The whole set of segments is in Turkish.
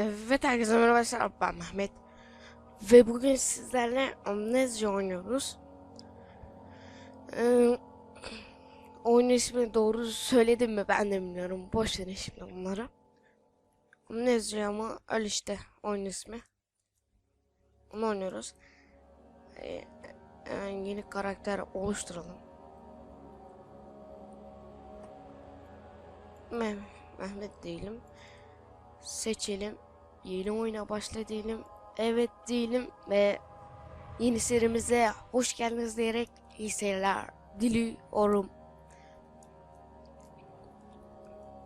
Evet herkese merhaba arkadaşlar ben Mehmet ve bugün sizlerle Amnesia oynuyoruz. Ee, oyun ismini doğru söyledim mi ben de bilmiyorum. Boş verin şimdi bunları. Amnesia ama öyle işte oyun ismi. Onu oynuyoruz. Ee, yeni karakter oluşturalım. Meh Mehmet değilim. Seçelim. Yeni oyuna başla diyelim. Evet diyelim ve yeni serimize hoş geldiniz diyerek iyi seyirler diliyorum.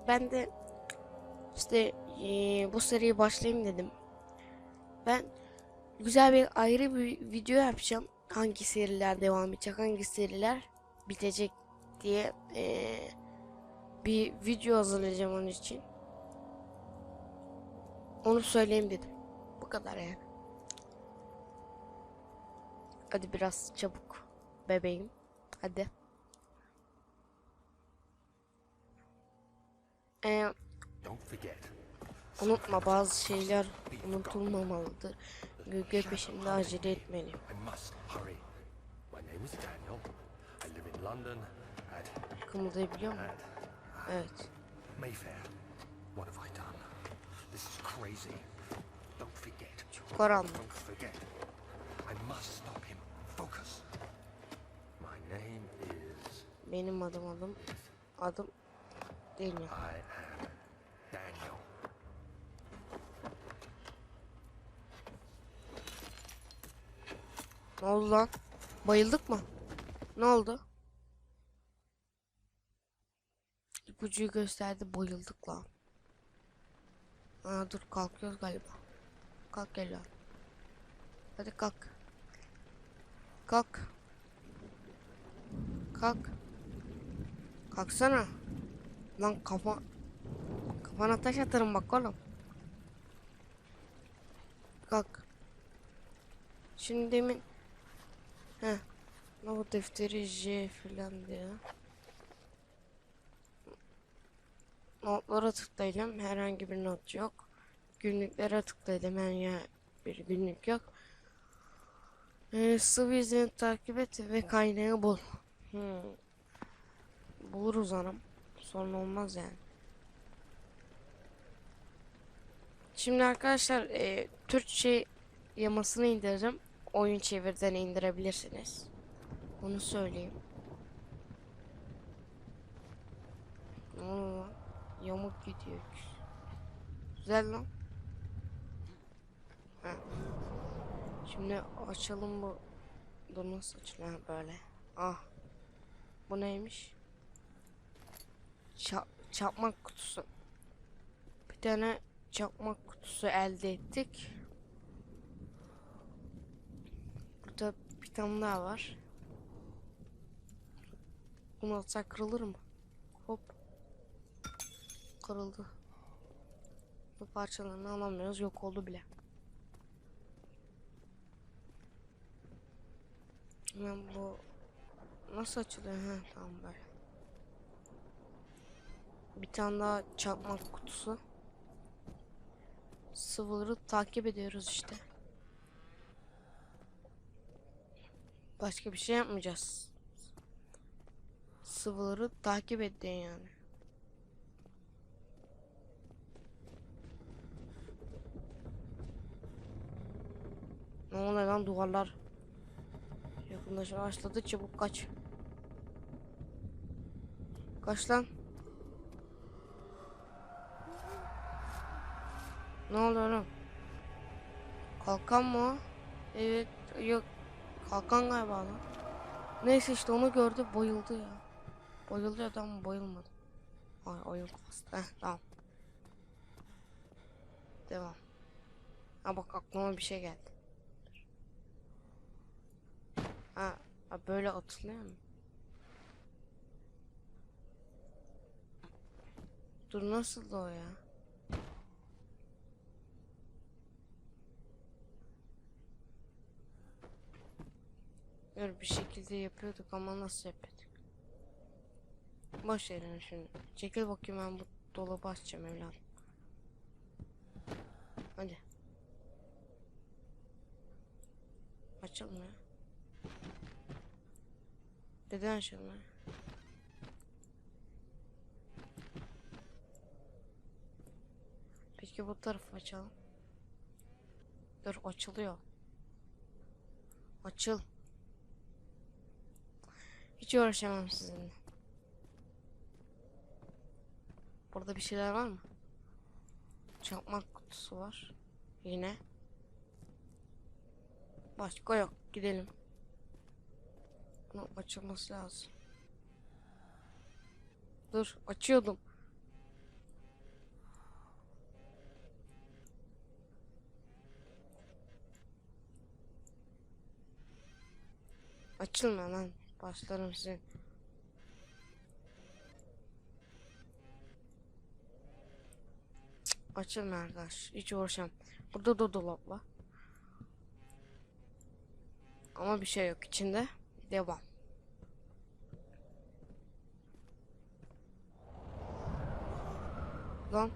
Ben de işte eee, bu seriye başlayayım dedim. Ben güzel bir ayrı bir video yapacağım. Hangi seriler devam edecek, hangi seriler bitecek diye eee, bir video hazırlayacağım onun için. Onu söyleyeyim dedim. Bu kadar yani. Hadi biraz çabuk bebeğim. Hadi. Ee, unutma bazı şeyler unutulmamalıdır. Gölge peşinde acele etmeliyim. Kımıldayabiliyor mu? at Evet. Mayfair. What have I forget. Karanlık. Don't forget. I must stop him. Focus. My name is. Benim adım adım adım Daniel. Ne oldu lan? Bayıldık mı? Ne oldu? İpucuyu gösterdi bayıldık lan. Aa, dur kalkıyoruz galiba. Kalk gel lan. Hadi kalk. Kalk. Kalk. Kalksana. Lan kafa... Kafana taş atarım bak oğlum. Kalk. Şimdi demin... Heh. Not defteri J filan diyor. Notlara tıklayalım. Herhangi bir not yok. Günlüklere tıklayalım. Herhangi bir günlük yok. Ee, sıvı izini takip et ve kaynağı bul. Hmm. Buluruz hanım. Sorun olmaz yani. Şimdi arkadaşlar e, Türkçe yamasını indirdim. Oyun çevirden indirebilirsiniz. Onu söyleyeyim. Ne lan? Yamuk gidiyor. Güzel lan. Ha. Şimdi açalım bu. Dur nasıl açılıyor böyle. Ah. Bu neymiş? Ça çakmak kutusu. Bir tane çakmak kutusu elde ettik. Burada bir tane daha var. Bunu atsak kırılır mı? Kırıldı. Bu parçalarını alamıyoruz. Yok oldu bile. Hemen bu nasıl açılıyor? Ha tamam böyle. Bir tane daha çakmak kutusu. Sıvıları takip ediyoruz işte. Başka bir şey yapmayacağız. Sıvıları takip edin yani. Ne oluyor lan duvarlar? Yakınlaşma başladı çabuk kaç. Kaç lan. Ne oluyor lan? Kalkan mı? Evet yok Kalkan galiba lan. Neyse işte onu gördü bayıldı ya. Bayıldı adam bayılmadı. Ay ayıldı aslında. Heh tamam. Devam. Ha bak aklıma bir şey geldi. Ha, böyle atılıyor mu? Dur nasıl o ya? Dur bir şekilde yapıyorduk ama nasıl yapıyorduk? Boş verin şunu. Çekil bakayım ben bu dolabı açacağım evladım. Hadi. Açılmıyor. Neden açılmıyor? Peki bu tarafı açalım. Dur açılıyor. Açıl. Hiç uğraşamam sizinle. Burada bir şeyler var mı? Çakmak kutusu var. Yine. Başka yok. Gidelim. Bunun açılması lazım. Dur açıyordum. Açılma lan. Başlarım. Cık, Açılma arkadaş. Hiç uğraşamam. Burada da dolap var. Ama bir şey yok içinde. Devam. Lan.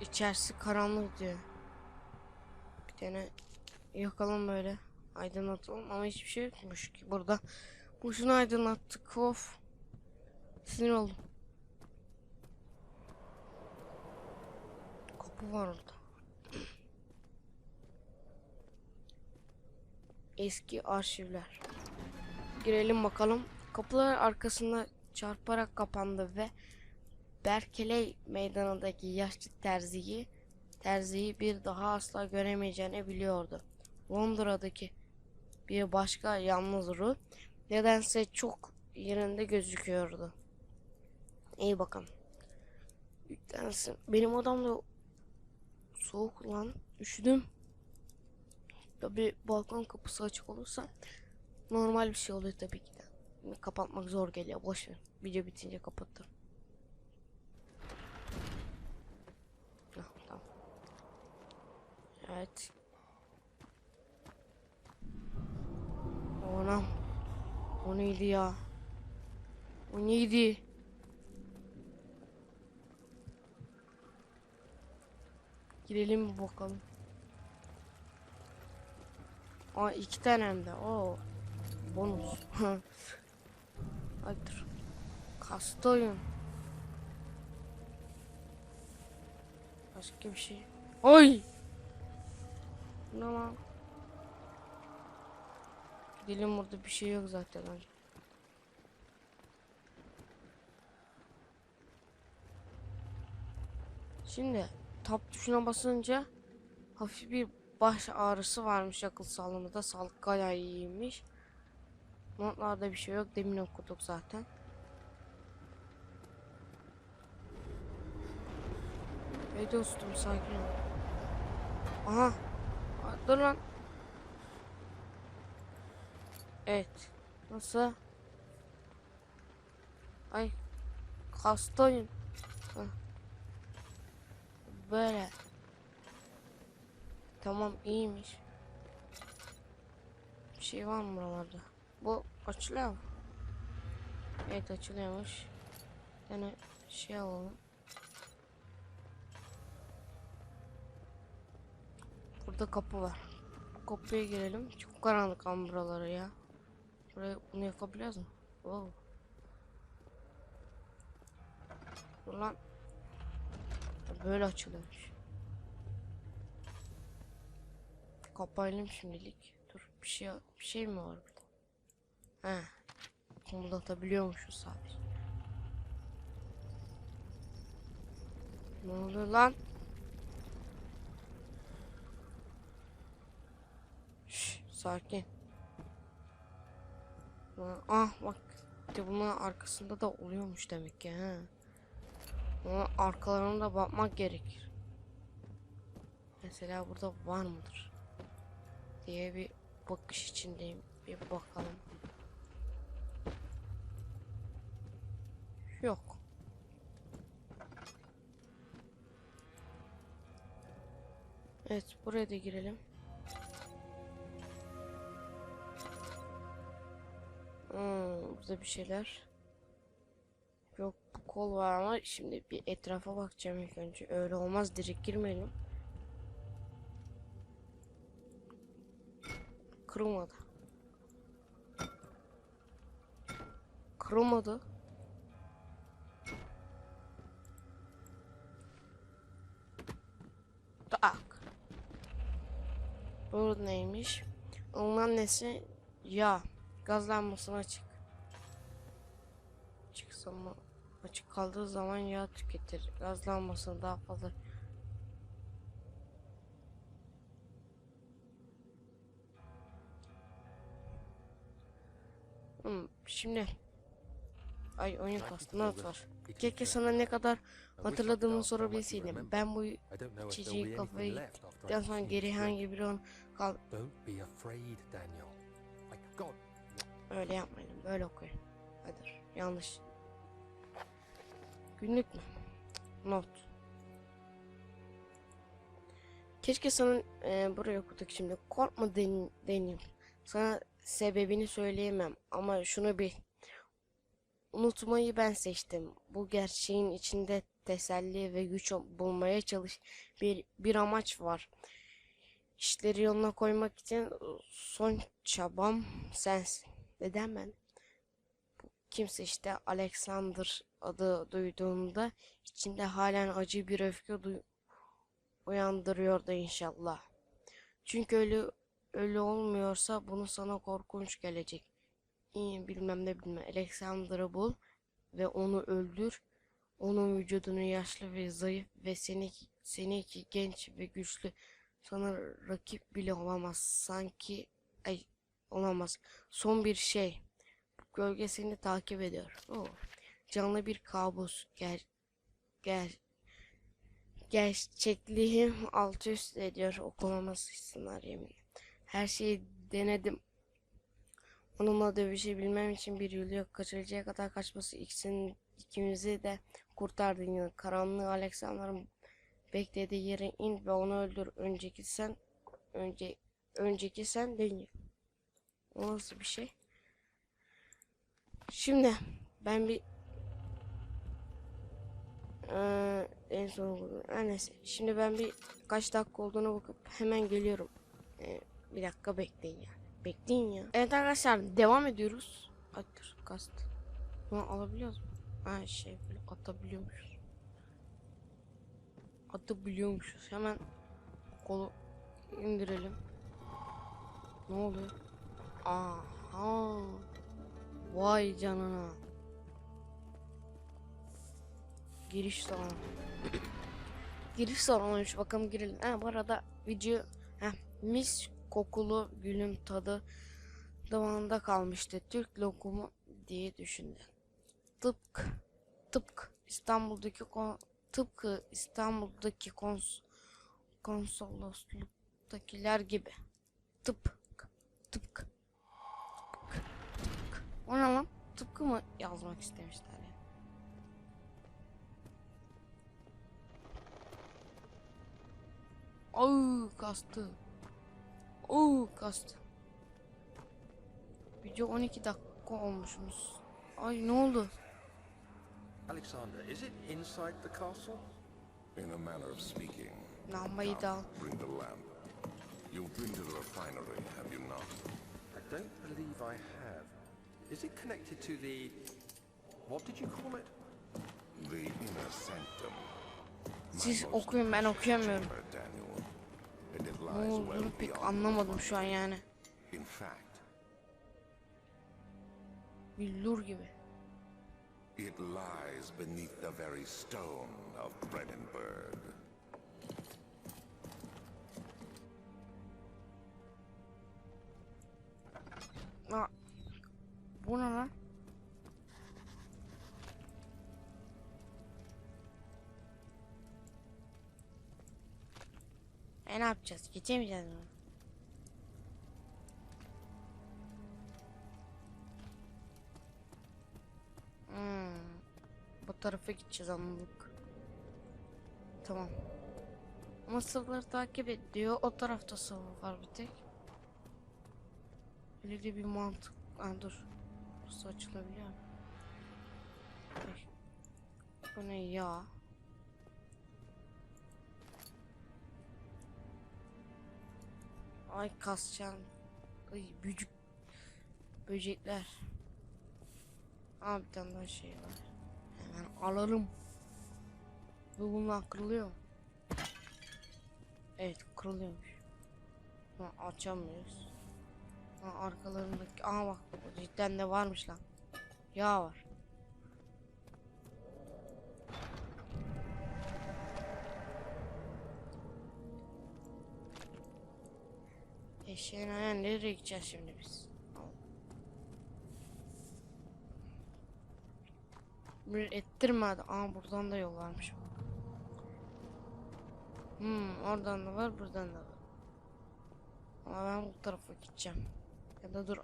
İçerisi karanlık diyor. Bir tane yakalım böyle. Aydınlatalım ama hiçbir şey yokmuş ki burada. Boşuna aydınlattık of. Sinir oldum. Kapı var orada. Eski arşivler. Girelim bakalım. Kapılar arkasında çarparak kapandı ve Berkeley meydanındaki yaşlı terziyi terziyi bir daha asla göremeyeceğini biliyordu. Londra'daki bir başka yalnız ruh nedense çok yerinde gözüküyordu. İyi bakalım. Yüklensin. Benim odamda soğuk lan. Üşüdüm. Tabi balkon kapısı açık olursa normal bir şey oluyor tabii ki de. Kapatmak zor geliyor. Boş. Video bitince kapatırım. Ah, tamam. Evet. Anam. O neydi ya? O neydi? Girelim bakalım. Aa iki tane hem de. Oo. Bonus. Ay dur. Kastı. Başka bir şey. Oy! Ne lan? Gidelim burada bir şey yok zaten. Hadi. Şimdi tab tuşuna basınca hafif bir baş ağrısı varmış akıl sağlığında. Sağlık gayet iyiymiş. Notlarda bir şey yok. Demin okuduk zaten. Hey dostum sakin ol. Aha. Dur lan. Evet. Nasıl? Ay. Hastayım. Böyle. Tamam iyiymiş. Bir şey var mı buralarda? Bu açılıyor mu? Evet açılıyormuş. Yani şey alalım. Burada kapı var. Kapıya girelim. Çok karanlık ama buraları ya. Buraya bunu yakabiliyoruz mu? Wow. Dur lan. Böyle açılıyormuş. Kapayalım şimdilik. Dur bir şey bir şey mi var burada? He. Kımıldatabiliyormuşuz sadece. Ne oluyor lan? Şş, sakin. Ah bak. İşte bunun arkasında da oluyormuş demek ki ha. Ama arkalarına da bakmak gerekir. Mesela burada var mıdır? Diye bir bakış içindeyim. Bir bakalım. Yok. Evet buraya da girelim. Hmm, burada bir şeyler. Yok bu kol var ama şimdi bir etrafa bakacağım ilk önce. Öyle olmaz direkt girmeyelim. Kırılmadı. Kırılmadı. Tak. Bu neymiş? Alınan nesi? Yağ. Gaz lambasını açık. Açık zaman açık kaldığı zaman yağ tüketir. Gaz lambasını daha fazla Hmm, şimdi Ay oyun kastı not var. Keşke sana ne kadar hatırladığımı sorabilseydim. Ben bu çiçeği kafaya gittikten sonra geri hangi bir on kal öyle yapmayın böyle okuyun. Hadi yanlış. Günlük mü? Not. Keşke sana e, buraya okuduk şimdi. Korkma den deneyim. Sana sebebini söyleyemem ama şunu bil. Unutmayı ben seçtim. Bu gerçeğin içinde teselli ve güç bulmaya çalış. Bir, bir amaç var. İşleri yoluna koymak için son çabam sensin. Neden ben? Kimse işte Alexander adı duyduğunda içinde halen acı bir öfke duy- uyandırıyordu inşallah. Çünkü öyle öyle olmuyorsa bunu sana korkunç gelecek. İyi bilmem ne bilmem. Alexander'ı bul ve onu öldür. Onun vücudunu yaşlı ve zayıf ve seni seninki genç ve güçlü sana rakip bile olamaz. Sanki ay olamaz. Son bir şey. Gölge seni takip ediyor. Oo. Canlı bir kabus. Gel gel gerçekliğim alt üst ediyor. Okumamasınlar yemin. Her şeyi denedim. Onunla dövüşebilmem için bir yolu yok. Kaçırıcıya kadar kaçması ikisinin ikimizi de kurtardı yine. Karanlığı Alexander'ın beklediği yere in ve onu öldür. Önceki sen önce önceki sen değil. O nasıl bir şey? Şimdi ben bir Eee, en son neyse. Şimdi ben bir kaç dakika olduğuna bakıp hemen geliyorum. Bir dakika bekleyin yani. Bekleyin ya. Evet arkadaşlar devam ediyoruz. Dur kast. Bunu alabiliyoruz mu? Ha şey böyle atabiliyormuşuz. Atabiliyormuşuz. Hemen kolu indirelim. Ne oluyor? Aha. Vay canına. Giriş salonu. Giriş salonuymuş. Bakalım girelim. Ha bu arada video heh, mis kokulu gülün tadı damağında kalmıştı. Türk lokumu diye düşündü. Tıpkı tıpkı İstanbul'daki tıpkı İstanbul'daki kons, konsolosluktakiler gibi. Tıpkı tıpkı tıpkı tıpkı. O ne lan? Tıpkı mı yazmak istemişler ya? Ay kastı. Oo kastı. Video 12 dakika olmuşuz. Ay ne oldu? Alexander, is it inside the castle? In a manner of speaking, Lambayı da al. bring the lamp. You've been to the refinery, have you not? I don't believe I have. Is it connected to the. What did you call it? The inner sanctum. Siz okuyun ben okuyamıyorum. chamber, Daniel. Ne olduğunu pek anlamadım şu an yani. Billur gibi. it lies beneath the very stone of Brandenburg. Aa, bu ne lan? E ne yapacağız? Geçemeyeceğiz mi? Hmm. Bu tarafa gideceğiz anladık. Tamam. Ama sıvıları takip ediyor. O tarafta sıvı var bir tek. Öyle de bir mantık. Aa, dur. Burası açılabiliyor. Bu ne ya? Ay kascan. Ay bücük. Böcekler. Aa bir tane daha şey var. Hemen alalım. Bu bunlar kırılıyor? Evet kırılıyormuş. Ha, açamıyoruz. Ha, arkalarındaki... Aa bak cidden de varmış lan. Yağ var. Eşeğin ayağına nereye gideceğiz şimdi biz? Bir ettirme hadi. Aa buradan da yol varmış. Hmm oradan da var buradan da var. Ama ben bu tarafa gideceğim. Ya da dur.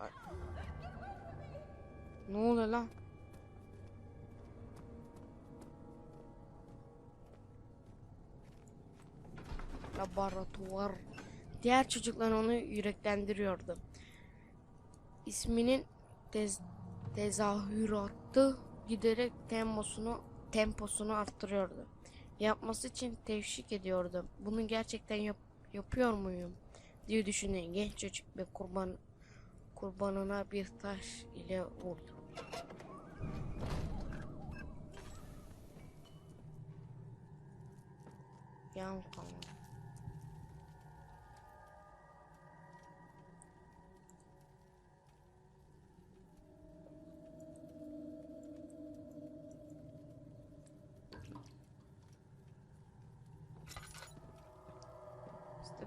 Ne oluyor lan? Laboratuvar. Diğer çocuklar onu yüreklendiriyordu. İsminin tez, tezahüratı giderek temposunu temposunu arttırıyordu. Yapması için teşvik ediyordu. Bunu gerçekten yap, yapıyor muyum diye düşünen genç çocuk ve kurban kurbanına bir taş ile vurdu. Yan kaldı.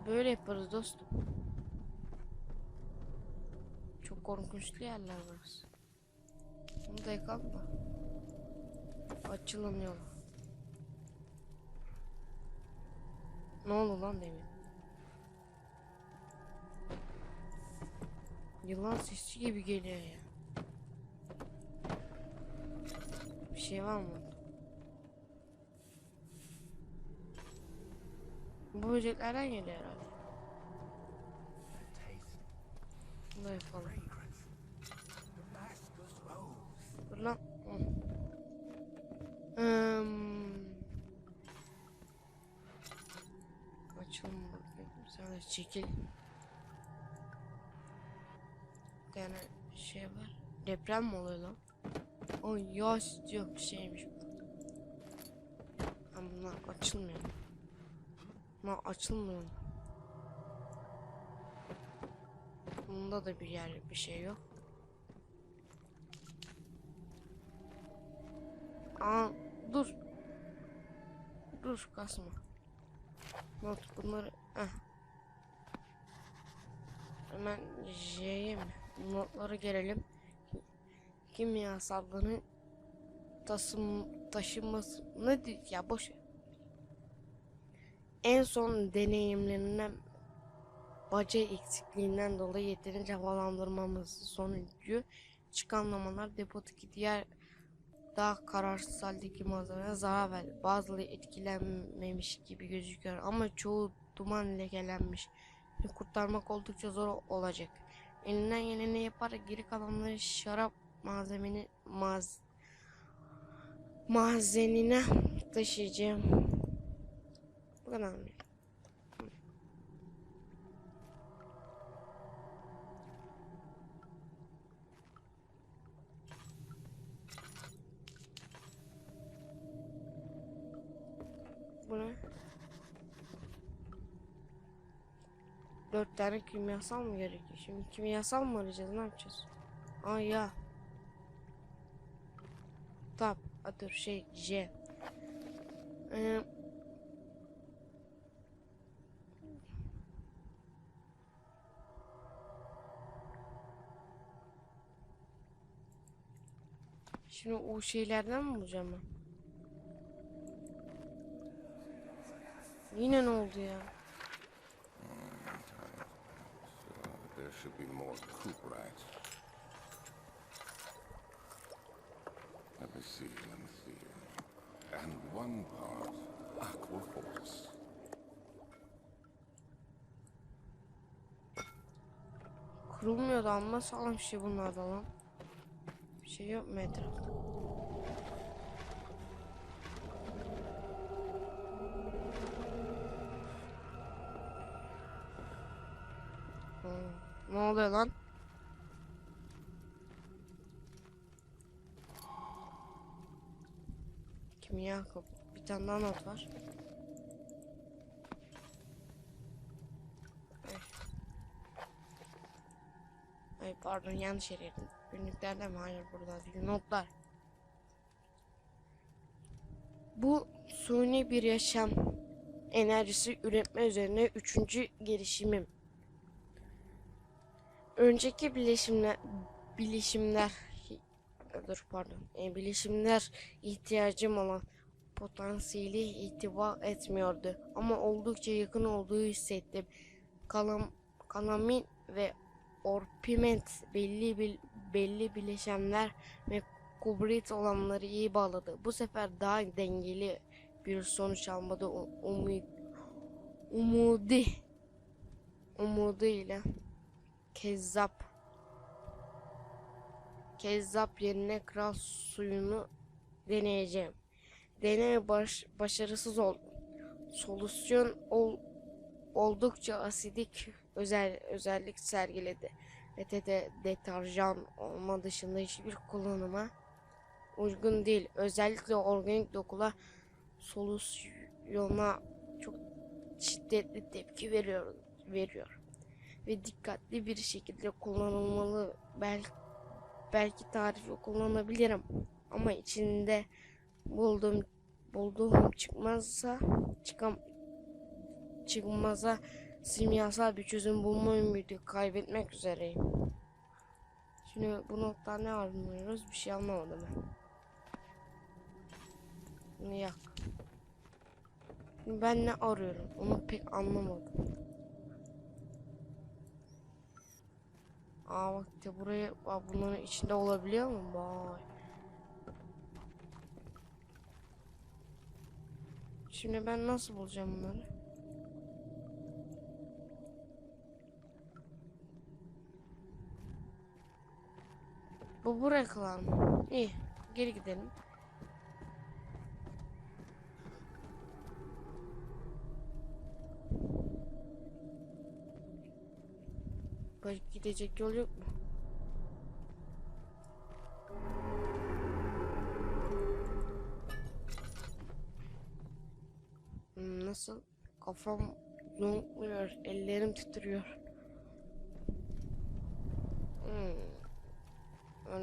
Böyle yaparız dostum. Çok korkunçlu yerler burası. Bunu da yakalım da. Açılın yolu. Ne oldu lan demin? Yılan sesi gibi geliyor ya. Bir şey var mı? Bu böceklerden geliyor herhalde. Bunu yapalım. Dur lan. Hmm. Çekil. Tane şey var. Deprem mi oluyor lan? O yağış yok şeymiş. Ama bunlar açılmıyor. Bunlar açılmıyor. Bunda da bir yer bir şey yok. Aa dur. Dur kasma. Not bunları eh. Hemen J'ye mi? Notlara gelelim. Kimyasalların tasım taşınması ne di- ya boş ver. En son deneyimlerinden baca eksikliğinden dolayı yeterince havalandırmamız sonucu çıkanlamalar depodaki diğer daha kararsız haldeki malzemeye zarar verdi. Bazıları etkilenmemiş gibi gözüküyor ama çoğu duman lekelenmiş. Kurtarmak oldukça zor olacak. Elinden geleni yaparak geri kalanları şarap malzemeni maz mazenine taşıyacağım. Bu kadar mı? Bu ne? Dört tane kimyasal mı gerekiyor? Şimdi kimyasal mı arayacağız? Ne yapacağız? Aa ya. Tab. A, dur şey J. Ee, Şimdi o şeylerden mi bulacağım ben? Yine ne oldu ya? There should be more coop rats. Let me see, let me see. And one part aqua force. Kırılmıyor da amma sağlam şey bunlarda lan şey yok mu etrafta? Hmm, ne oluyor lan? Kimya kapı. Bir tane daha not var. Ay pardon yanlış yere girdim. Günlüklerde mi? Hayır burada. Notlar. Bu suni bir yaşam enerjisi üretme üzerine üçüncü gelişimim. Önceki bileşimler bilişimler dur pardon e, bilişimler ihtiyacım olan potansiyeli itibar etmiyordu ama oldukça yakın olduğu hissettim. Kalam, kalamin ve orpiment belli bil, belli bileşenler ve kubrit olanları iyi bağladı. Bu sefer daha dengeli bir sonuç almadı. U- Umid, umudi umudu ile kezzap kezzap yerine kral suyunu deneyeceğim. Deney baş, başarısız oldu. Solüsyon ol, oldukça asidik özel özellik sergiledi. De deterjan olma dışında hiçbir kullanıma uygun değil. Özellikle organik dokula solüsyona çok şiddetli tepki veriyor veriyor ve dikkatli bir şekilde kullanılmalı. Belki belki tarifi kullanabilirim ama içinde bulduğum bulduğum çıkmazsa çıkam çıkmaza simyasal bir çözüm bulma ümidi kaybetmek üzereyim. Şimdi bu nottan ne anlıyoruz? Bir şey anlamadım ben. Bunu yak. Ben ne arıyorum? Onu pek anlamadım. Aa bak de buraya bak bunların içinde olabiliyor mu? Vay. Şimdi ben nasıl bulacağım bunları? Bu buraya kalan mı? İyi. Geri gidelim. Başka gidecek yol yok mu? Hmm, Nasıl? Kafam zonkluyor, ellerim titriyor. Hmm.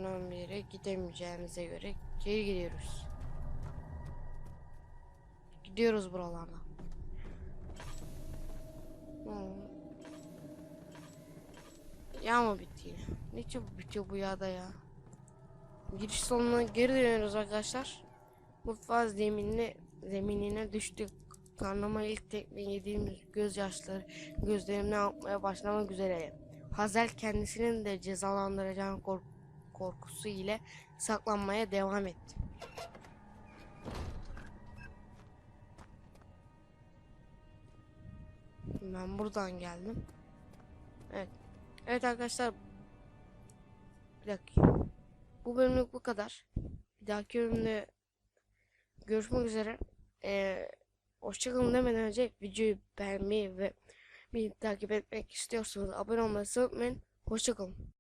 Önemli bir yere gidemeyeceğimize göre geri gidiyoruz. Gidiyoruz buralardan. Hmm. Ya mı bitti yine? Ne çabuk bitiyor bu yağda ya. Giriş sonuna geri dönüyoruz arkadaşlar. Mutfağı zeminine, zeminine düştük. Karnıma ilk tekme yediğimiz gözyaşları gözlerimden akmaya başlamak üzere. Hazel kendisinin de cezalandıracağını kork korkusu ile saklanmaya devam etti. Ben buradan geldim. Evet. Evet arkadaşlar. Bir dakika. Bu bölümlük bu kadar. Bir dahaki bölümde görüşmek üzere. Ee, hoşçakalın demeden önce videoyu beğenmeyi ve beni takip etmek istiyorsanız abone olmayı unutmayın. Hoşçakalın.